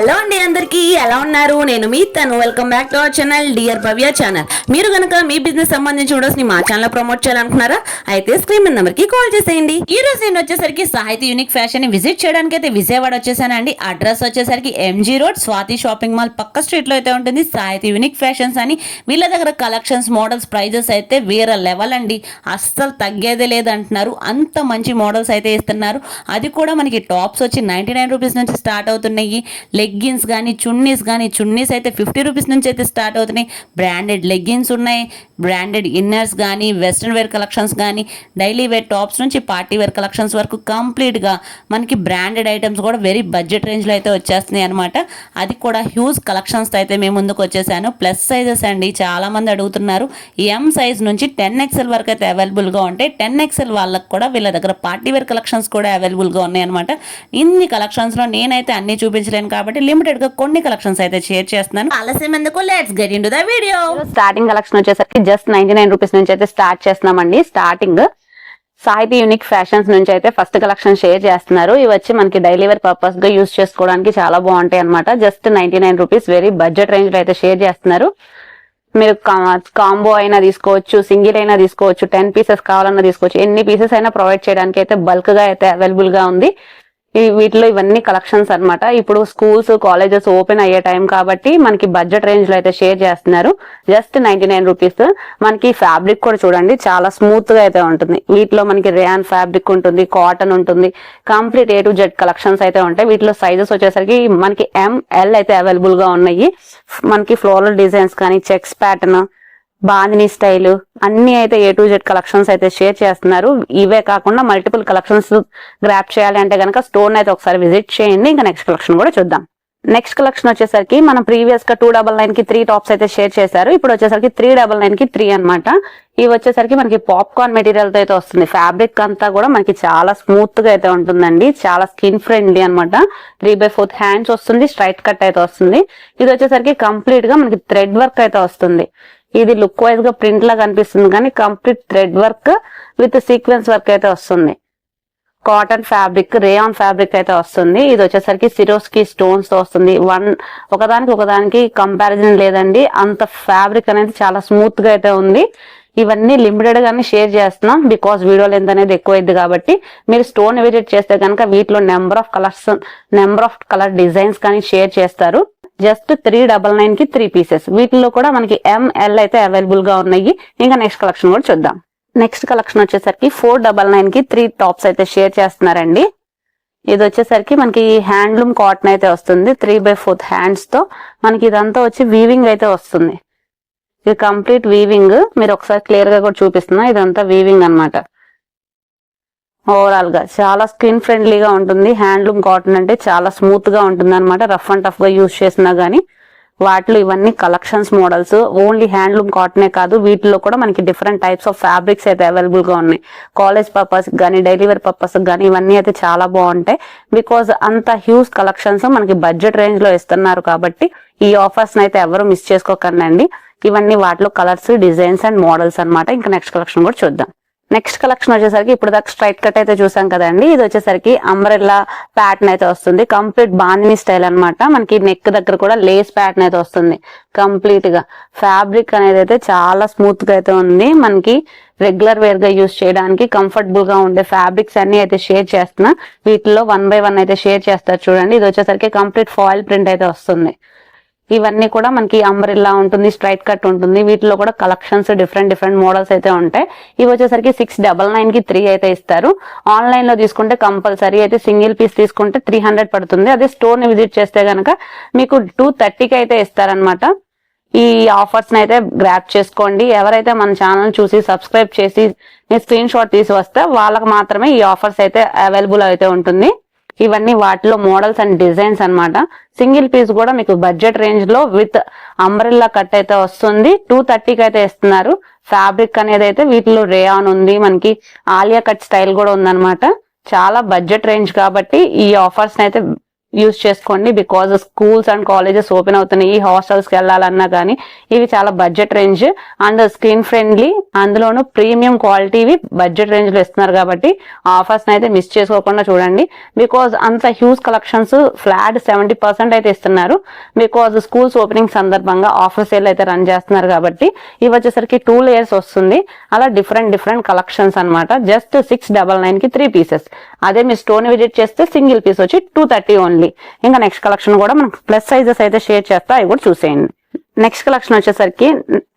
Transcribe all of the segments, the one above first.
Hello అండి అందరికీ ఎలా ఉన్నారు? నేను మీ తను. Welcome back to our channel dear Bhavya channel మీరు కనుక మీ బిజినెస్ సంబంధించి వీడియోస్ని మా ఛానల్ ప్రమోట్ చేయాలనుకున్నారా అయితే స్క్రీన్ నెంబర్కి కాల్ చేసేయండి. ఈ రోజు నేను వచ్చేసరికి సాహితీ యూనిక్ ఫ్యాషన్ని విజిట్ చేయడానికి అయితే విజయవాడ వచ్చేసానండి. అడ్రస్ వచ్చేసరికి MG road Swathi shopping mall పక్క స్ట్రీట్లో అయితే ఉంటుంది. సాహితీ యూనిక్ ఫ్యాషన్స్ అని. వీళ్ళ దగ్గర కలెక్షన్స్ మోడల్స్ ప్రైజెస్ అయితే వేరే లెవెల్ అండి. అస్సలు తగ్గేదే లేదంటున్నారు. అంత మంచి మోడల్స్ అయితే ఇస్తున్నారు. అది కూడా మనకి టాప్స్ వచ్చి నైంటీ నైన్ రూపీస్ నుంచి స్టార్ట్ అవుతున్నాయి. లెగ్గిన్స్ కానీ చున్నీస్ కానీ చున్నీస్ అయితే ఫిఫ్టీ రూపీస్ నుంచి అయితే స్టార్ట్ అవుతున్నాయి. బ్రాండెడ్ లెగ్గిన్స్ ఉన్నాయి బ్రాండెడ్ ఇన్నర్స్ కానీ వెస్ట్రన్ వేర్ కలెక్షన్స్ కానీ డైలీ వేర్ టాప్స్ నుంచి పార్టీ వేర్ కలెక్షన్స్ వరకు కంప్లీట్గా మనకి బ్రాండెడ్ ఐటమ్స్ కూడా వెరీ బడ్జెట్ రేంజ్లో అయితే వచ్చేస్తున్నాయి అనమాట అది కూడా హ్యూజ్ కలెక్షన్స్ అయితే మేము ముందుకు వచ్చేసాను. ప్లస్ సైజెస్ అండి చాలామంది అడుగుతున్నారు. ఎం సైజ్ నుంచి టెన్ ఎక్స్ఎల్ వరకు అయితే అవైలబుల్గా ఉంటాయి. టెన్ ఎక్స్ఎల్ వాళ్ళకి కూడా వీళ్ళ దగ్గర పార్టీ వేర్ కలెక్షన్స్ కూడా అవైలబుల్గా ఉన్నాయి అనమాట ఇన్ని కలెక్షన్స్లో నేనైతే అన్ని చూపించలేను కాబట్టి లిమిటెడ్గా కొన్ని కలెక్షన్స్ అయితే షేర్ చేస్తున్నాను. ఆలస్యం ఎందుకు? Let's get in the video. Starting collection వచ్చేసరికి జస్ట్ నైన్టీ నైన్ రూపీస్ నుంచి అయితే స్టార్ట్ చేస్తున్నామండి. స్టార్టింగ్ సాహితీ యూనిక్ ఫ్యాషన్స్ నుంచి అయితే ఫస్ట్ కలెక్షన్ షేర్ చేస్తున్నారు. ఇవి వచ్చి మనకి డైలీ వేర్ పర్పస్గా యూస్ చేసుకోవడానికి చాలా బాగుంటాయి అనమాట just ninety nine rupees very budget రేంజ్లో అయితే షేర్ చేస్తున్నారు. మీరు కాంబో అయినా తీసుకోవచ్చు సింగిల్ అయినా తీసుకోవచ్చు టెన్ పీసెస్ కావాలన్నా తీసుకోవచ్చు ఎన్ని పీసెస్ అయినా ప్రొవైడ్ చేయడానికి అయితే బల్క్గా అయితే అవైలబుల్గా ఉంది. వీటిలో ఇవన్నీ కలెక్షన్స్ అన్నమాట. ఇప్పుడు స్కూల్స్ కాలేజెస్ ఓపెన్ అయ్యే టైం కాబట్టి మనకి బడ్జెట్ రేంజ్లో అయితే షేర్ చేస్తున్నారు. జస్ట్ నైన్టీ నైన్ రూపీస్ మనకి ఫ్యాబ్రిక్ కూడా చూడండి చాలా స్మూత్గా అయితే ఉంటుంది. వీటిలో మనకి రేయాన్ ఫ్యాబ్రిక్ ఉంటుంది కాటన్ ఉంటుంది. Complete A to Z collections అయితే ఉంటాయి. వీటిలో సైజెస్ వచ్చేసరికి మనకి ఎంఎల్ అయితే అవైలబుల్గా ఉన్నాయి. మనకి ఫ్లోరల్ డిజైన్స్ కానీ చెక్స్ ప్యాటర్న్ బాందిని స్టైల్ అన్ని అయితే ఏ టు జెడ్ కలెక్షన్స్ అయితే షేర్ చేస్తున్నారు. ఇవే కాకుండా మల్టిపుల్ కలెక్షన్స్ గ్రాప్ చేయాలి అంటే కనుక స్టోర్ అయితే ఒకసారి విజిట్ చేయండి. ఇంకా నెక్స్ట్ కలెక్షన్ కూడా చూద్దాం. నెక్స్ట్ కలెక్షన్ వచ్చేసరికి మనం ప్రీవియస్గా టూ డబల్ నైన్కి త్రీ టాప్స్ అయితే షేర్ చేశారు. ఇప్పుడు వచ్చేసరికి త్రీ డబల్ నైన్కి త్రీ అనమాట ఇవి వచ్చేసరికి మనకి పాప్కార్న్ మెటీరియల్తో అయితే వస్తుంది. ఫ్యాబ్రిక్ అంతా కూడా మనకి చాలా స్మూత్గా అయితే ఉంటుందండి. చాలా స్కిన్ ఫ్రెండ్లీ అనమాట త్రీ బై ఫోర్త్ హ్యాండ్స్ వస్తుంది. స్ట్రైట్ కట్ అయితే వస్తుంది. ఇది వచ్చేసరికి కంప్లీట్గా మనకి థ్రెడ్ వర్క్ అయితే వస్తుంది. ఇది లుక్ వైజ్గా ప్రింట్ లా కనిపిస్తుంది కానీ complete thread work with sequence work అయితే వస్తుంది. కాటన్ ఫ్యాబ్రిక్ రేయాన్ ఫ్యాబ్రిక్ అయితే వస్తుంది. ఇది వచ్చేసరికి సిరోస్కి స్టోన్స్తో వస్తుంది. వన్ ఒకదానికి ఒకదానికి కంపారిజన్ లేదండి. అంత ఫ్యాబ్రిక్ అనేది చాలా స్మూత్గా అయితే ఉంది. ఇవన్నీ లిమిటెడ్ గానే షేర్ చేస్తున్నాం బికాస్ వీడియో లెంత్ అనేది ఎక్కువైంది కాబట్టి మీరు స్టోన్ విజిట్ చేస్తే కనుక వీటిలో number of colours number of colour designs కానీ షేర్ చేస్తారు. జస్ట్ త్రీ డబల్ నైన్కి త్రీ పీసెస్. వీటిలో కూడా మనకి ఎంఎల్ అయితే అవైలబుల్గా ఉన్నాయి. ఇంకా నెక్స్ట్ కలెక్షన్ కూడా చూద్దాం. నెక్స్ట్ కలెక్షన్ వచ్చేసరికి ఫోర్ డబల్ నైన్కి త్రీ టాప్స్ అయితే షేర్ చేస్తున్నారండి. ఇది వచ్చేసరికి మనకి హ్యాండ్లూమ్ కాటన్ అయితే వస్తుంది. త్రీ బై ఫోర్త్ హ్యాండ్స్తో మనకి ఇదంతా వచ్చి వీవింగ్ అయితే వస్తుంది. ఇది కంప్లీట్ వీవింగ్ మీరు ఒకసారి క్లియర్గా కూడా చూపిస్తున్నా. ఇదంతా వీవింగ్ అనమాట ఓవరాల్గా చాలా స్కిన్ ఫ్రెండ్లీగా ఉంటుంది. హ్యాండ్లూమ్ కాటన్ అంటే చాలా స్మూత్గా ఉంటుంది అనమాట రఫ్ అండ్ టఫ్గా యూజ్ చేసినా గానీ వాటిలో ఇవన్నీ కలెక్షన్స్ మోడల్స్ ఓన్లీ హ్యాండ్లూమ్ కాటనే కాదు వీటిలో కూడా మనకి డిఫరెంట్ టైప్స్ ఆఫ్ ఫ్యాబ్రిక్స్ అయితే అవైలబుల్గా ఉన్నాయి. కాలేజ్ పర్పస్ కానీ డెలివరీ పర్పస్ కానీ ఇవన్నీ అయితే చాలా బాగుంటాయి. బికాజ్ అంత హ్యూజ్ కలెక్షన్స్ మనకి బడ్జెట్ రేంజ్లో ఇస్తున్నారు కాబట్టి ఈ ఆఫర్స్ అయితే ఎవరు మిస్ చేసుకోకండి ఇవన్నీ వాటిలో కలర్స్ డిజైన్స్ అండ్ మోడల్స్ అన్నమాట. ఇంకా నెక్స్ట్ కలెక్షన్ కూడా చూద్దాం. నెక్స్ట్ కలెక్షన్ వచ్చేసరికి ఇప్పుడు దాకా స్ట్రైట్ కట్ అయితే చూసాం కదండి. ఇది వచ్చేసరికి అంబ్రెల్లా ప్యాటర్న్ అయితే వస్తుంది. కంప్లీట్ బాందిని స్టైల్ అన్నమాట. మనకి నెక్ దగ్గర కూడా లేస్ ప్యాటర్న్ అయితే వస్తుంది. కంప్లీట్గా. ఫ్యాబ్రిక్ అనేది అయితే చాలా స్మూత్గా అయితే ఉంది. మనకి రెగ్యులర్ వేర్గా యూజ్ చేయడానికి కంఫర్టబుల్గా ఉండే ఫ్యాబ్రిక్స్ అన్ని అయితే షేర్ చేస్తున్నా. వీటిలో వన్ బై వన్ అయితే షేర్ చేస్తారు చూడండి. ఇది వచ్చేసరికి కంప్లీట్ ఫాయిల్ ప్రింట్ అయితే వస్తుంది. ఇవన్నీ కూడా మనకి అంబ్రెల్లా ఉంటుంది స్ట్రైట్ కట్ ఉంటుంది. వీటిలో కూడా కలెక్షన్స్ డిఫరెంట్ డిఫరెంట్ మోడల్స్ అయితే ఉంటాయి. ఇవి వచ్చేసరికి సిక్స్ డబల్ నైన్కి త్రీ అయితే ఇస్తారు. ఆన్లైన్లో తీసుకుంటే కంపల్సరీ అయితే సింగిల్ పీస్ తీసుకుంటే త్రీ హండ్రెడ్ పడుతుంది. అదే స్టోర్ని విజిట్ చేస్తే గనక మీకు టూ థర్టీకి అయితే ఇస్తారనమాట ఈ ఆఫర్స్ అయితే గ్రాప్ చేసుకోండి. ఎవరైతే మన ఛానల్ చూసి సబ్స్క్రైబ్ చేసి స్క్రీన్ షాట్ తీసి వస్తే వాళ్ళకి మాత్రమే ఈ ఆఫర్స్ అయితే అవైలబుల్ అయితే ఉంటుంది. ఇవన్నీ వాటిలో మోడల్స్ అండ్ డిజైన్స్ అన్నమాట. సింగిల్ పీస్ కూడా మీకు బడ్జెట్ రేంజ్లో విత్ అంబ్రెల్లా కట్ అయితే వస్తుంది. టూ థర్టీకి అయితే ఇస్తున్నారు. ఫ్యాబ్రిక్ అనేది అయితే వీటిలో రేయాన్ ఉంది. మనకి ఆలియా కట్ స్టైల్ కూడా ఉందనమాట చాలా బడ్జెట్ రేంజ్ కాబట్టి ఈ ఆఫర్స్ అయితే యూస్ చేసుకోండి because schools and colleges open అవుతున్నాయి హాస్టల్స్కి వెళ్ళాలన్నా కానీ ఇవి చాలా budget range and screen friendly అందులోనూ ప్రీమియం క్వాలిటీవి బడ్జెట్ రేంజ్లో ఇస్తున్నారు కాబట్టి ఆఫర్స్ని అయితే మిస్ చేసుకోకుండా చూడండి. బికాజ్ అంత huge collections flat seventy percent అయితే ఇస్తున్నారు. బికాజ్ స్కూల్స్ ఓపెనింగ్ సందర్భంగా ఆఫర్ సేల్ అయితే రన్ చేస్తున్నారు కాబట్టి ఇవి వచ్చేసరికి టూ లేయర్స్ వస్తుంది. అలా డిఫరెంట్ డిఫరెంట్ కలెక్షన్స్ అనమాట జస్ట్ సిక్స్ డబల్ నైన్కి త్రీ పీసెస్. అదే మీ స్టోన్ విజిట్ చేస్తే సింగిల్ పీస్ వచ్చి టూ థర్టీ ఓన్లీ. ఇంకా నెక్స్ట్ కలెక్షన్ కూడా మనం ప్లస్ సైజెస్ అయితే షేర్ చేస్తా అవి కూడా చూసేయండి. నెక్స్ట్ కలెక్షన్ వచ్చేసరికి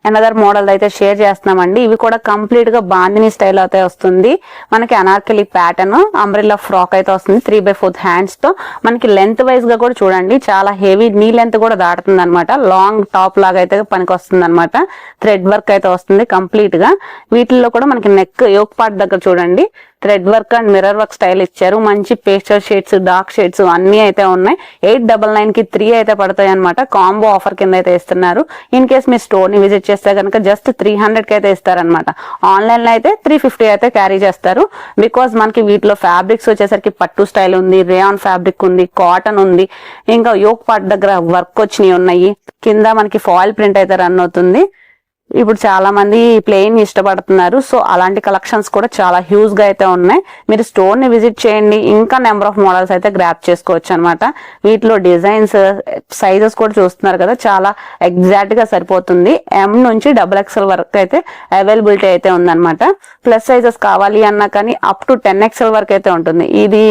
అనదర్ మోడల్ అయితే షేర్ చేస్తున్నామండి. ఇవి కూడా కంప్లీట్గా బాందిని స్టైల్ అయితే వస్తుంది. మనకి అనార్కలి ప్యాటర్న్ అంబ్రిల్లా ఫ్రాక్ అయితే వస్తుంది. త్రీ బై ఫోర్త్ హ్యాండ్స్తో. మనకి లెంత్ వైజ్గా కూడా చూడండి. చాలా హెవీ నీ లెంత్ కూడా దాటుతుంది అనమాట లాంగ్ టాప్ లాగా అయితే పనికి వస్తుంది అనమాట థ్రెడ్ వర్క్ అయితే వస్తుంది కంప్లీట్గా. వీటిల్లో కూడా మనకి నెక్ యోక్ పార్ట్ దగ్గర చూడండి. Thread work and mirror work style ఇచ్చారు. మంచి పేస్టర్ షేడ్స్ డార్క్ షేడ్స్ అన్ని అయితే ఉన్నాయి. ఎయిట్ డబల్ నైన్కి త్రీ అయితే పడతాయి అనమాట కాంబో ఆఫర్ కింద అయితే ఇస్తున్నారు. ఇన్ కేస్ మీ స్టోర్ని విజిట్ చేస్తే కనుక జస్ట్ త్రీ హండ్రెడ్కి అయితే ఇస్తారనమాట ఆన్లైన్లో అయితే త్రీ ఫిఫ్టీ అయితే క్యారీ చేస్తారు. బికాస్ మనకి వీటిలో ఫ్యాబ్రిక్స్ వచ్చేసరికి పట్టు స్టైల్ ఉంది రేయాన్ ఫ్యాబ్రిక్ ఉంది కాటన్ ఉంది. ఇంకా యోక్ పార్ట్ దగ్గర వర్క్ వచ్చినవి ఉన్నాయి. కింద మనకి ఫాయిల్ ప్రింట్ అయితే రన్ అవుతుంది. ఇప్పుడు చాలా మంది ప్లెయిన్ ఇష్టపడుతున్నారు. సో అలాంటి కలెక్షన్స్ కూడా చాలా హ్యూజ్గా అయితే ఉన్నాయి. మీరు స్టోర్ని విజిట్ చేయండి. ఇంకా నెంబర్ ఆఫ్ మోడల్స్ అయితే గ్రాప్ చేసుకోవచ్చు అనమాట వీటిలో డిజైన్స్ సైజెస్ కూడా చూస్తున్నారు కదా. చాలా ఎగ్జాక్ట్గా సరిపోతుంది. ఎం నుంచి డబుల్ ఎక్స్ఎల్ వరకు అయితే అవైలబిలిటీ అయితే ఉందన్నమాట. ప్లస్ సైజెస్ కావాలి అన్నా కానీ అప్ టు టెన్ ఎక్స్ఎల్ వరకు అయితే ఉంటుంది. ఇది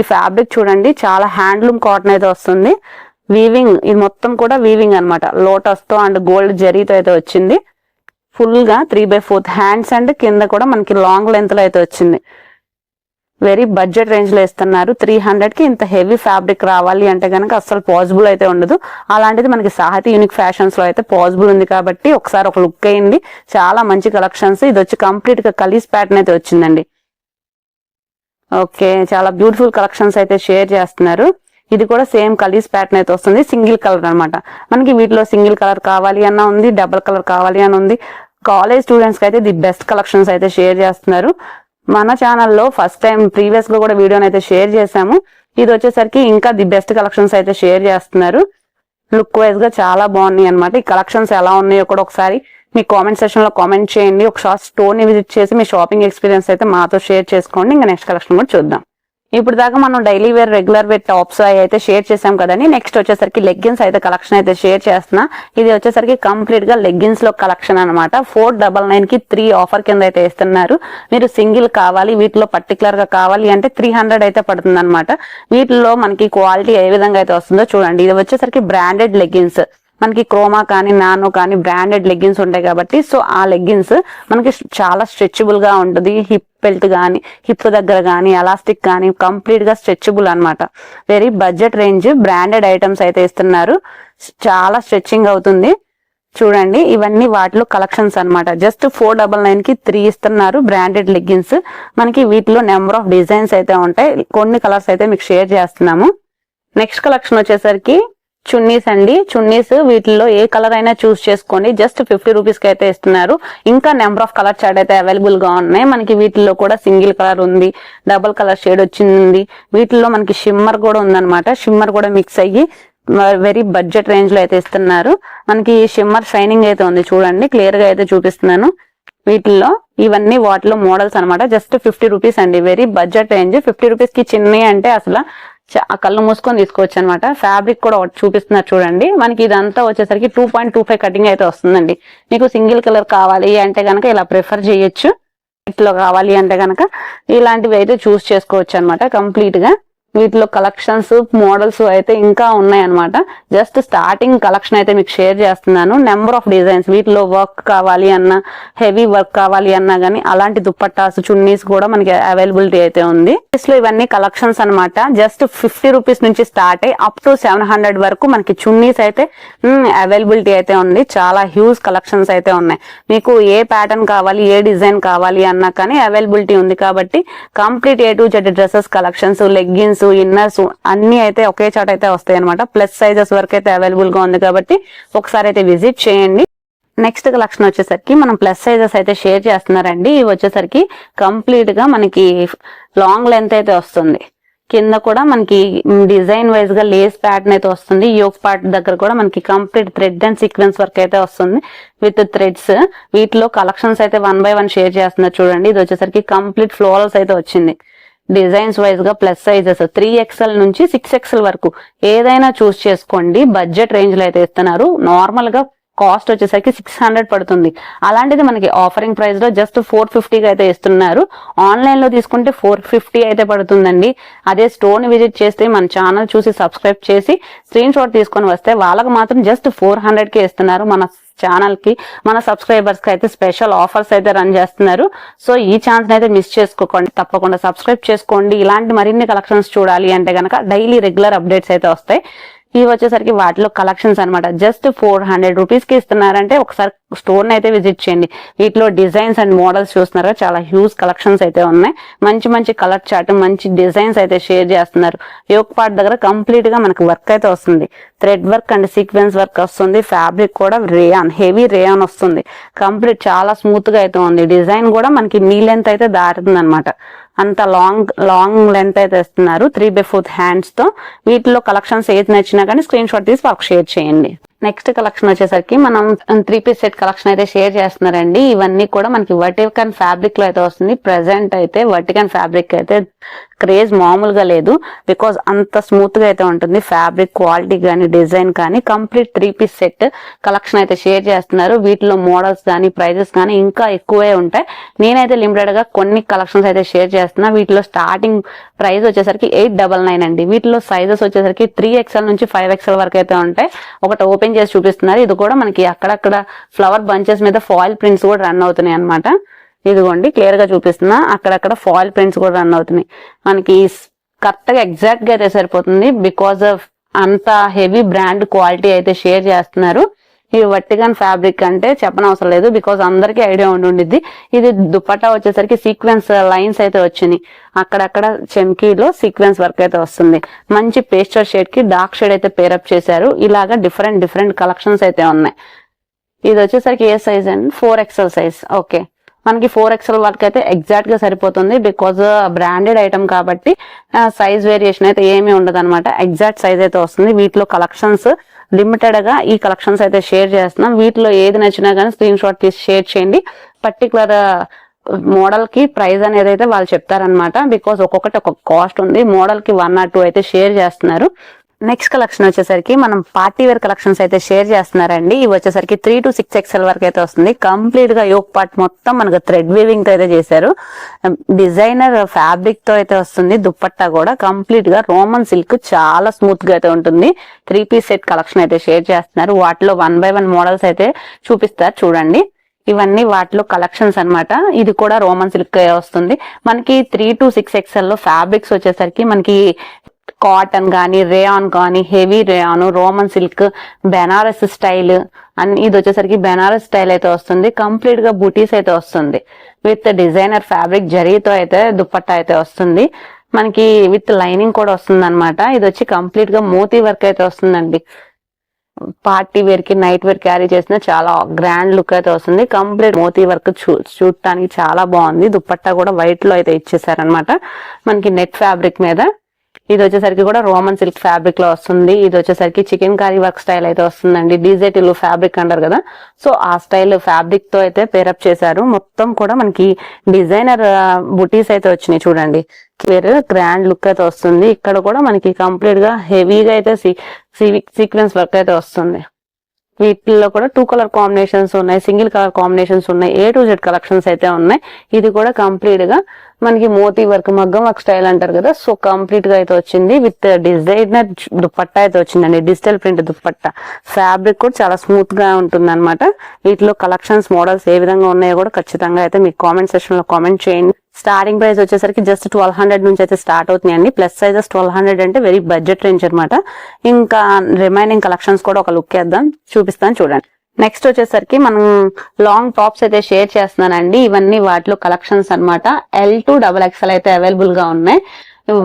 ఈ ఫ్యాబ్రిక్ చూడండి. చాలా హ్యాండ్లూమ్ కాటన్ అయితే వస్తుంది. వీవింగ్ ఇది మొత్తం కూడా వీవింగ్ అన్నమాట. లోటస్తో అండ్ గోల్డ్ జరీతో అయితే వచ్చింది. ఫుల్గా three by fourth hands and కింద కూడా మనకి లాంగ్ లెంత్లో అయితే వచ్చింది. వెరీ బడ్జెట్ రేంజ్లో ఇస్తున్నారు. త్రీ హండ్రెడ్కి ఇంత హెవీ ఫ్యాబ్రిక్ రావాలి అంటే కనుక అసలు పాసిబుల్ అయితే ఉండదు. అలాంటిది మనకి సాహితీ యూనిక్ ఫ్యాషన్స్లో అయితే పాసిబుల్ ఉంది కాబట్టి ఒకసారి ఒక లుక్ అయింది చాలా మంచి కలెక్షన్స్ ఇది వచ్చి కంప్లీట్గా కలీస్ ప్యాటర్న్ అయితే వచ్చిందండి. ఓకే చాలా బ్యూటిఫుల్ కలెక్షన్స్ అయితే షేర్ చేస్తున్నారు. ఇది కూడా సేమ్ కలీస్ ప్యాటర్న్ అయితే వస్తుంది. సింగిల్ కలర్ అనమాట మనకి వీటిలో సింగిల్ కలర్ కావాలి అన్న ఉంది డబుల్ కలర్ కావాలి అని ఉంది. కాలేజ్ స్టూడెంట్స్కి అయితే ది బెస్ట్ కలెక్షన్స్ అయితే షేర్ చేస్తున్నారు. మన ఛానల్లో ఫస్ట్ టైం ప్రీవియస్గా కూడా వీడియోని అయితే షేర్ చేశాము. ఇది వచ్చేసరికి ఇంకా ది బెస్ట్ కలెక్షన్స్ అయితే షేర్ చేస్తున్నారు. లుక్ వైజ్గా చాలా బాగున్నాయి అన్నమాట. ఈ కలెక్షన్స్ ఎలా ఉన్నాయో కూడా ఒకసారి మీ కామెంట్ సెక్షన్లో కామెంట్ చేయండి. ఒకసారి స్టోర్ని విజిట్ చేసి మీ షాపింగ్ ఎక్స్పీరియన్స్ అయితే మాతో షేర్ చేసుకోండి. ఇంకా నెక్స్ట్ కలెక్షన్ కూడా చూద్దాం. ఇప్పుడు దాకా మనం daily wear regular wear tops అవి అయితే షేర్ చేసాం కదండి. నెక్స్ట్ వచ్చేసరికి లెగ్గిన్స్ అయితే కలెక్షన్ అయితే షేర్ చేస్తున్నా. ఇది వచ్చేసరికి కంప్లీట్గా లెగ్గిన్స్లో కలెక్షన్ అన్నమాట. ఫోర్ డబల్ నైన్కి త్రీ ఆఫర్ కింద అయితే ఇస్తున్నారు మీరు సింగిల్ కావాలి వీటిలో పర్టికులర్గా కావాలి అంటే త్రీ హండ్రెడ్ అయితే పడుతుంది అనమాట వీటిలో మనకి క్వాలిటీ ఏ విధంగా అయితే వస్తుందో చూడండి. ఇది వచ్చేసరికి బ్రాండెడ్ లెగ్గిన్స్ మనకి క్రోమా కానీ నానో కానీ బ్రాండెడ్ లెగ్గిన్స్ ఉంటాయి కాబట్టి సో ఆ లెగ్గిన్స్ మనకి చాలా స్ట్రెచబుల్గా ఉంటుంది. హిప్ బెల్ట్ కానీ హిప్ దగ్గర కానీ ఎలాస్టిక్ కానీ కంప్లీట్గా స్ట్రెచబుల్ అనమాట very budget range branded items అయితే ఇస్తున్నారు. చాలా స్ట్రెచ్చింగ్ అవుతుంది. చూడండి ఇవన్నీ వాటిలో కలెక్షన్స్ అనమాట జస్ట్ ఫోర్ డబల్ నైన్కి త్రీ ఇస్తున్నారు బ్రాండెడ్ లెగ్గిన్స్. మనకి వీటిలో నెంబర్ ఆఫ్ డిజైన్స్ అయితే ఉంటాయి. కొన్ని కలర్స్ అయితే మీకు షేర్ చేస్తున్నాము. నెక్స్ట్ కలెక్షన్ వచ్చేసరికి చున్నీస్ అండి. చున్నీస్ వీటిల్లో ఏ కలర్ అయినా చూస్ చేసుకోండి. జస్ట్ ఫిఫ్టీ రూపీస్కి అయితే ఇస్తున్నారు. ఇంకా నెంబర్ ఆఫ్ కలర్ చార్ట్ అయితే అవైలబుల్గా ఉన్నాయి. మనకి వీటిల్లో కూడా సింగిల్ కలర్ ఉంది. డబుల్ కలర్ షేడ్ వచ్చింది. వీటిల్లో మనకి షిమ్మర్ కూడా ఉందన్నమాట. షిమ్మర్ కూడా మిక్స్ అయ్యి వెరీ బడ్జెట్ రేంజ్లో అయితే ఇస్తున్నారు. మనకి షిమ్మర్ షైనింగ్ అయితే ఉంది చూడండి. క్లియర్గా అయితే చూపిస్తున్నాను. వీటిల్లో ఇవన్నీ వాటిలో మోడల్స్ అన్నమాట. జస్ట్ ఫిఫ్టీ రూపీస్ అండి. వెరీ బడ్జెట్ రేంజ్ ఫిఫ్టీ రూపీస్కి చిన్నవి అంటే అసలు కళ్ళు మూసుకొని తీసుకోవచ్చు అనమాట ఫ్యాబ్రిక్ కూడా ఒకటి చూపిస్తున్నారు చూడండి. మనకి ఇదంతా వచ్చేసరికి two point two five cutting అయితే వస్తుందండి. మీకు సింగిల్ కలర్ కావాలి అంటే కనుక ఇలా ప్రిఫర్ చేయొచ్చు. లో కావాలి అంటే కనుక ఇలాంటివి అయితే చూస్ చేసుకోవచ్చు అనమాట కంప్లీట్గా వీటిలో కలెక్షన్స్ మోడల్స్ అయితే ఇంకా ఉన్నాయి అనమాట జస్ట్ స్టార్టింగ్ కలెక్షన్ అయితే మీకు షేర్ చేస్తున్నాను. నెంబర్ ఆఫ్ డిజైన్స్ వీటిలో వర్క్ కావాలి అన్నా హెవీ వర్క్ కావాలి అన్నా కానీ అలాంటి దుప్పట్టాస్ చున్నీస్ కూడా మనకి అవైలబిలిటీ అయితే ఉంది. లో ఇవన్నీ కలెక్షన్స్ అన్నమాట. జస్ట్ ఫిఫ్టీ రూపీస్ నుంచి స్టార్ట్ అయ్యి అప్ టు సెవెన్ హండ్రెడ్ వరకు మనకి చున్నీస్ అయితే అవైలబిలిటీ అయితే ఉంది. చాలా హ్యూజ్ కలెక్షన్స్ అయితే ఉన్నాయి. మీకు ఏ ప్యాటర్న్ కావాలి ఏ డిజైన్ కావాలి అన్నా కానీ అవైలబిలిటీ ఉంది కాబట్టి complete A to Z dresses collections leggings inners అన్ని అయితే ఒకే చోట అయితే వస్తాయి అనమాట ప్లస్ సైజెస్ వరకు అయితే అవైలబుల్గా ఉంది కాబట్టి ఒకసారి అయితే విజిట్ చేయండి. నెక్స్ట్ కలెక్షన్ వచ్చేసరికి మనం ప్లస్ సైజెస్ అయితే షేర్ చేస్తున్నారండి. ఇవి వచ్చేసరికి కంప్లీట్గా మనకి లాంగ్ లెంత్ అయితే వస్తుంది. కింద కూడా మనకి డిజైన్ వైజ్గా లేస్ ప్యాటర్న్ అయితే వస్తుంది. యోగ్ పార్ట్ దగ్గర కూడా మనకి complete thread and sequence work అయితే వస్తుంది. విత్ థ్రెడ్స్ వీటిలో కలెక్షన్స్ అయితే వన్ బై వన్ షేర్ చేస్తున్నారు చూడండి. ఇది వచ్చేసరికి కంప్లీట్ ఫ్లోరల్స్ అయితే వచ్చింది. డిజైన్స్ వైజ్గా ప్లస్ సైజెస్ త్రీ ఎక్స్ఎల్ నుంచి సిక్స్ ఎక్స్ఎల్ వరకు. ఏదైనా చూస్ చేసుకోండి. బడ్జెట్ రేంజ్లో అయితే ఇస్తున్నారు. నార్మల్గా కాస్ట్ వచ్చేసరికి సిక్స్ హండ్రెడ్ పడుతుంది. అలాంటిది మనకి ఆఫరింగ్ ప్రైస్లో జస్ట్ ఫోర్ ఫిఫ్టీకి అయితే ఇస్తున్నారు. ఆన్లైన్లో తీసుకుంటే ఫోర్ ఫిఫ్టీ అయితే పడుతుందండి. అదే స్టోర్ని విజిట్ చేస్తే మన ఛానల్ చూసి సబ్స్క్రైబ్ చేసి స్క్రీన్ షాట్ తీసుకొని వస్తే వాళ్ళకి మాత్రం జస్ట్ ఫోర్ హండ్రెడ్కి ఇస్తున్నారు. మన ఛానల్కి మన సబ్స్క్రైబర్స్కి అయితే స్పెషల్ ఆఫర్స్ అయితే రన్ చేస్తున్నారు. సో ఈ ఛాన్స్ అయితే మిస్ చేసుకోకండి. తప్పకుండా సబ్స్క్రైబ్ చేసుకోండి. ఇలాంటి మరిన్ని కలెక్షన్స్ చూడాలి అంటే గనక డైలీ రెగ్యులర్ అప్డేట్స్ అయితే వస్తాయి. ఇవి వచ్చేసరికి వాటిలో కలెక్షన్స్ అన్నమాట. జస్ట్ ఫోర్ హండ్రెడ్ రూపీస్కి ఇస్తున్నారంటే ఒకసారి స్టోర్ అయితే విజిట్ చేయండి. వీటిలో డిజైన్స్ అండ్ మోడల్స్ చూస్తున్నారా? చాలా హ్యూజ్ కలెక్షన్స్ అయితే ఉన్నాయి. మంచి మంచి కలర్ చార్ట్ మంచి డిజైన్స్ అయితే షేర్ చేస్తున్నారు. యోక్ పార్ట్ దగ్గర కంప్లీట్గా మనకు వర్క్ అయితే వస్తుంది. Thread work and sequence work వస్తుంది. ఫ్యాబ్రిక్ కూడా రేయాన్ హెవీ రేయాన్ వస్తుంది. కంప్లీట్ చాలా స్మూత్గా అయితే ఉంది. డిజైన్ కూడా మనకి నీ లెంత్ అయితే దారుతుంది అనమాట అంత లాంగ్ లాంగ్ లెంత్ అయితే ఇస్తున్నారు. త్రీ బై ఫోర్త్ హ్యాండ్స్తో. వీటిలో కలెక్షన్స్ ఏది నచ్చినా కానీ స్క్రీన్ షాట్ తీసి వాళ్ళకి షేర్ చేయండి. నెక్స్ట్ కలెక్షన్ వచ్చేసరికి మనం త్రీ పీస్ సెట్ కలెక్షన్ అయితే షేర్ చేస్తున్నారండి. ఇవన్నీ కూడా మనకి వర్టికన్ ఫ్యాబ్రిక్లో అయితే వస్తుంది. ప్రెసెంట్ అయితే వర్టికన్ ఫ్యాబ్రిక్ అయితే క్రేజ్ మామూలుగా లేదు. బికాజ్ అంత స్మూత్గా అయితే ఉంటుంది. ఫ్యాబ్రిక్ క్వాలిటీ కానీ డిజైన్ కానీ complete three piece set collection అయితే షేర్ చేస్తున్నారు. వీటిలో మోడల్స్ కానీ ప్రైజెస్ కానీ ఇంకా ఎక్కువే ఉంటాయి. నేనైతే లిమిటెడ్గా కొన్ని కలెక్షన్స్ అయితే షేర్ చేస్తున్నా. వీటిలో స్టార్టింగ్ ప్రైస్ వచ్చేసరికి ఎయిట్ డబల్ నైన్ అండి. వీటిలో సైజెస్ వచ్చేసరికి త్రీ ఎక్స్ఎల్ నుంచి ఫైవ్ ఎక్స్ఎల్ వరకు అయితే ఉంటాయి. ఒకటి ఓపెన్ చేసి చూపిస్తున్నారు. ఇది కూడా మనకి అక్కడక్కడ ఫ్లవర్ బంచెస్ మీద ఫాయిల్ ప్రింట్స్ కూడా రన్ అవుతున్నాయి అన్నమాట. ఇదిగోండి క్లియర్గా చూపిస్తున్నా. అక్కడక్కడ ఫాయిల్ ప్రింట్స్ కూడా రన్ అవుతున్నాయి. మనకి కరెక్ట్గా ఎగ్జాక్ట్గా అయితే సరిపోతుంది. బికాస్ ఆఫ్ అంత హెవీ బ్రాండ్ క్వాలిటీ అయితే షేర్ చేస్తున్నారు. ఈ వర్టిగన్ ఫ్యాబ్రిక్ అంటే చెప్పనవసరం లేదు బికాస్ అందరికీ ఐడియా ఉండి ఉండిద్ది. ఇది దుపట్టా వచ్చేసరికి సీక్వెన్స్ లైన్స్ అయితే వచ్చినాయి. అక్కడక్కడ చెమ్కీలో సీక్వెన్స్ వర్క్ అయితే వస్తుంది. మంచి పేస్టర్ షేడ్కి డార్క్ షేడ్ అయితే పేరప్ చేశారు. ఇలాగా డిఫరెంట్ డిఫరెంట్ కలెక్షన్స్ అయితే ఉన్నాయి. ఇది వచ్చేసరికి ఏ సైజ్ అండి? ఫోర్ ఎక్స్ఎల్ సైజ్ ఓకే మనకి ఫోర్ ఎక్స్ఎల్ వరకు అయితే ఎగ్జాక్ట్గా సరిపోతుంది బికాజ్ బ్రాండెడ్ ఐటమ్ కాబట్టి సైజ్ వేరియేషన్ అయితే ఏమీ ఉండదు అనమాట ఎగ్జాక్ట్ సైజ్ అయితే వస్తుంది. వీటిలో కలెక్షన్స్ లిమిటెడ్గా ఈ కలెక్షన్స్ అయితే షేర్ చేస్తున్నాం. వీటిలో ఏది నచ్చినా కానీ స్క్రీన్ షాట్ తీసి షేర్ చేయండి. పర్టికులర్ మోడల్ uh, కి ప్రైస్ అనేది అయితే వాళ్ళు చెప్తారనమాట బికాస్ ఒక్కొక్కటి ఒక్కొక్క కాస్ట్ ఉంది. మోడల్కి వన్ ఆర్ టూ అయితే షేర్ చేస్తున్నారు. నెక్స్ట్ కలెక్షన్ వచ్చేసరికి మనం పార్టీ వేర్ కలెక్షన్స్ అయితే షేర్ చేస్తున్నారండి. ఇవి వచ్చేసరికి త్రీ టు సిక్స్ ఎక్స్ఎల్ వరకు అయితే వస్తుంది. కంప్లీట్గా యోక్ పార్ట్ మొత్తం మనకు థ్రెడ్ వీవింగ్తో అయితే చేశారు. Um, డిజైనర్ ఫ్యాబ్రిక్తో అయితే వస్తుంది. దుప్పట్టా కూడా కంప్లీట్గా రోమన్ సిల్క్ చాలా స్మూత్గా అయితే ఉంటుంది. త్రీ పీస్ సెట్ కలెక్షన్ అయితే షేర్ చేస్తున్నారు. వాటిలో వన్ బై వన్ మోడల్స్ అయితే చూపిస్తారు. చూడండి. ఇవన్నీ వాటిలో కలెక్షన్స్ అన్నమాట. ఇది కూడా రోమన్ సిల్క్ వస్తుంది. మనకి త్రీ టు సిక్స్ ఎక్స్ఎల్లో ఫ్యాబ్రిక్స్ వచ్చేసరికి మనకి కాటన్ కానీ రేయాన్ కానీ heavy rayon roman silk Banaras style అన్ని ఇది వచ్చేసరికి బెనారస్ స్టైల్ అయితే వస్తుంది. కంప్లీట్గా బుటీస్ అయితే వస్తుంది. విత్ డిజైనర్ ఫ్యాబ్రిక్ జరీతో అయితే దుప్పట్టా అయితే వస్తుంది. మనకి విత్ లైనింగ్ కూడా వస్తుంది అనమాట ఇది వచ్చి కంప్లీట్గా మోతీ వర్క్ అయితే వస్తుందండి. పార్టీ వేర్కి నైట్ వేర్ క్యారీ చేసిన చాలా గ్రాండ్ లుక్ అయితే వస్తుంది. కంప్లీట్ మోతీ వర్క్ చూడటానికి చాలా బాగుంది. దుప్పట్టా కూడా వైట్లో అయితే ఇచ్చేసారనమాట మనకి నెట్ ఫ్యాబ్రిక్ మీద. ఇది వచ్చేసరికి కూడా రోమన్ సిల్క్ ఫ్యాబ్రిక్లో వస్తుంది. ఇది వచ్చేసరికి చికెన్ కర్రీ వర్క్ స్టైల్ అయితే వస్తుందండి. డీజెటిల్ ఇల్లు ఫ్యాబ్రిక్ అంటారు కదా. సో ఆ స్టైల్ ఫ్యాబ్రిక్తో అయితే పేరప్ చేశారు. మొత్తం కూడా మనకి డిజైనర్ బుటీస్ అయితే వచ్చినాయి చూడండి. వేరే గ్రాండ్ లుక్ అయితే వస్తుంది. ఇక్కడ కూడా మనకి కంప్లీట్గా హెవీగా అయితే సీక్వెన్స్ వర్క్ అయితే వస్తుంది. వీటిల్లో కూడా టూ కలర్ కాంబినేషన్స్ ఉన్నాయి సింగిల్ కలర్ కాంబినేషన్స్ ఉన్నాయి ఏ టు జెడ్ కలెక్షన్స్ అయితే ఉన్నాయి. ఇది కూడా కంప్లీట్గా మనకి మోతీ వర్క్ మగ్గం వర్క్ స్టైల్ అంటారు కదా సో కంప్లీట్గా అయితే వచ్చింది. విత్ డిజైనర్ దుప్పట్టా అయితే వచ్చిందండి డిజిటల్ ప్రింట్ దుప్పట్టా. ఫ్యాబ్రిక్ కూడా చాలా స్మూత్గా ఉంటుంది అనమాట వీటిలో కలెక్షన్స్ మోడల్స్ ఏ విధంగా ఉన్నాయో కూడా ఖచ్చితంగా అయితే మీకు కామెంట్ సెక్షన్లో కామెంట్ చేయండి. స్టార్టింగ్ ప్రైస్ వచ్చేసరికి జస్ట్ ట్వెల్వ్ హండ్రెడ్ నుంచి అయితే స్టార్ట్ అవుతున్నాయండి. ప్లస్ సైజెస్ ట్వెల్వ్ హండ్రెడ్ అంటే వెరీ బడ్జెట్ రేంజ్ అనమాట ఇంకా రిమైనింగ్ కలెక్షన్స్ కూడా ఒక లుక్ వేద్దాం చూపిస్తాను చూడండి. నెక్స్ట్ వచ్చేసరికి మనం లాంగ్ టాప్స్ అయితే షేర్ చేస్తున్నానండి. ఇవన్నీ వాటిలో కలెక్షన్స్ అన్నమాట. ఎల్ టు డబల్ ఎక్స్ఎల్ అయితే అవైలబుల్గా ఉన్నాయి.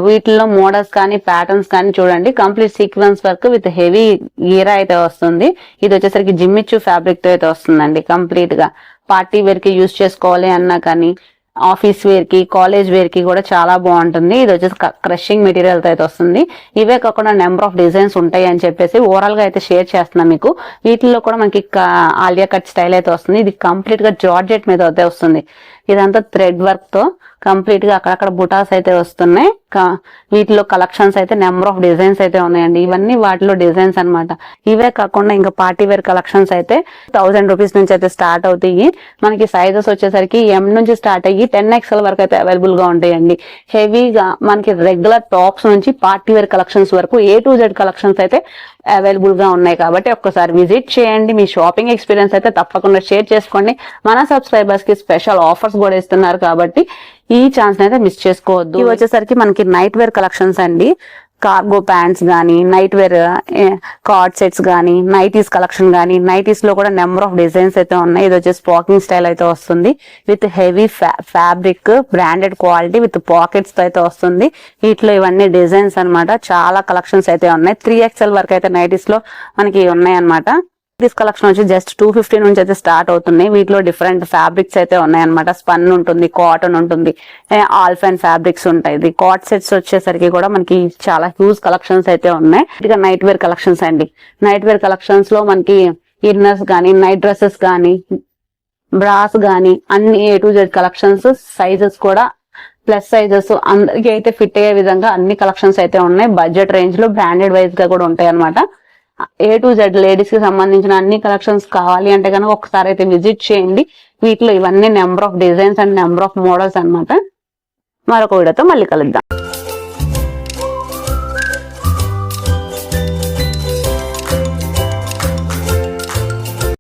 వీటిలో మోడల్స్ కానీ ప్యాటర్న్స్ కానీ చూడండి. Complete sequence work with heavy గీరా అయితే వస్తుంది. ఇది వచ్చేసరికి జిమ్మిచ్చు ఫ్యాబ్రిక్తో అయితే వస్తుందండి కంప్లీట్గా. పార్టీ వేర్కి యూజ్ చేసుకోవాలి అన్నా కానీ ఆఫీస్ వేర్కి కాలేజ్ వేర్కి కూడా చాలా బాగుంటుంది. ఇది వచ్చేసి క్రషింగ్ మెటీరియల్ అయితే వస్తుంది. ఇవే కాకుండా నెంబర్ ఆఫ్ డిజైన్స్ ఉంటాయి అని చెప్పేసి ఓవరాల్గా అయితే షేర్ చేస్తున్నాం మీకు. వీటిల్లో కూడా మనకి ఆలియా కట్ స్టైల్ అయితే వస్తుంది. ఇది కంప్లీట్గా జార్జెట్ మీద అయితే వస్తుంది. ఇదంతా థ్రెడ్ వర్క్తో కంప్లీట్గా అక్కడక్కడ బుటాస్ అయితే వస్తున్నాయి. వీటిలో కలెక్షన్స్ అయితే నెంబర్ ఆఫ్ డిజైన్స్ అయితే ఉన్నాయండి. ఇవన్నీ వాటిలో డిజైన్స్ అన్నమాట. ఇవే కాకుండా ఇంకా పార్టీ వేర్ కలెక్షన్స్ అయితే థౌసండ్ రూపీస్ నుంచి అయితే స్టార్ట్ అవుతాయి. మనకి సైజెస్ వచ్చేసరికి ఎం నుంచి స్టార్ట్ అయ్యి టెన్ ఎక్స్ఎల్ వరకు అయితే అవైలబుల్గా ఉంటాయండి. హెవీగా మనకి రెగ్యులర్ టాప్స్ నుంచి పార్టీ వేర్ కలెక్షన్స్ వరకు ఏ టు జెడ్ కలెక్షన్స్ అయితే అవైలబుల్గా ఉన్నాయి కాబట్టి ఒక్కసారి విజిట్ చేయండి. మీ షాపింగ్ ఎక్స్పీరియన్స్ అయితే తప్పకుండా షేర్ చేసుకోండి. మన సబ్స్క్రైబర్స్కి స్పెషల్ ఆఫర్స్ కూడా ఇస్తున్నారు కాబట్టి ఈ ఛాన్స్ అయితే మిస్ చేసుకోవద్దు. ఇవి వచ్చేసరికి మనకి నైట్ వేర్ కలెక్షన్స్ అండి. కార్గో ప్యాంట్స్ కానీ నైట్ వేర్ కార్డ్ సెట్స్ కానీ నైటీస్ కలెక్షన్ కానీ నైటీస్లో కూడా నెంబర్ ఆఫ్ డిజైన్స్ అయితే ఉన్నాయి. ఇది వచ్చేసి పాకింగ్ స్టైల్ అయితే వస్తుంది. With heavy fabric branded quality with పాకెట్స్తో అయితే వస్తుంది. వీటిలో ఇవన్నీ డిజైన్స్ అన్నమాట. చాలా కలెక్షన్స్ అయితే ఉన్నాయి. త్రీ ఎక్స్ఎల్ వరకు అయితే నైటీస్లో మనకి ఉన్నాయి అనమాట పీస్ కలెక్షన్ వచ్చి జస్ట్ టూ ఫిఫ్టీ నుంచి అయితే స్టార్ట్ అవుతున్నాయి. వీటిలో డిఫరెంట్ ఫ్యాబ్రిక్స్ అయితే ఉన్నాయన్నమాట. స్పన్ ఉంటుంది కాటన్ ఉంటుంది ఆల్ఫైన్ ఫ్యాబ్రిక్స్ ఉంటాయి. ఇది కాట్ సెట్స్ వచ్చేసరికి కూడా మనకి చాలా హ్యూజ్ కలెక్షన్స్ అయితే ఉన్నాయి. ఇక నైట్ వేర్ కలెక్షన్స్ అండి. నైట్ వేర్ కలెక్షన్స్లో మనకి ఇన్నర్స్ కానీ నైట్ డ్రెస్సెస్ కానీ బ్రాస్ గానీ అన్ని A to Z collections sizes కూడా ప్లస్ సైజెస్ అందరికి అయితే ఫిట్ అయ్యే విధంగా అన్ని కలెక్షన్స్ అయితే ఉన్నాయి. బడ్జెట్ రేంజ్లో బ్రాండెడ్ వైజ్గా కూడా ఉంటాయి అనమాట ఏ టు జెడ్ లేడీస్కి సంబంధించిన అన్ని కలెక్షన్స్ కావాలి అంటే కనుక ఒకసారి అయితే విజిట్ చేయండి. వీటిలో ఇవన్నీ number of designs and number of models అన్నమాట. మరొక వీడియోతో మళ్ళీ కలుద్దాం.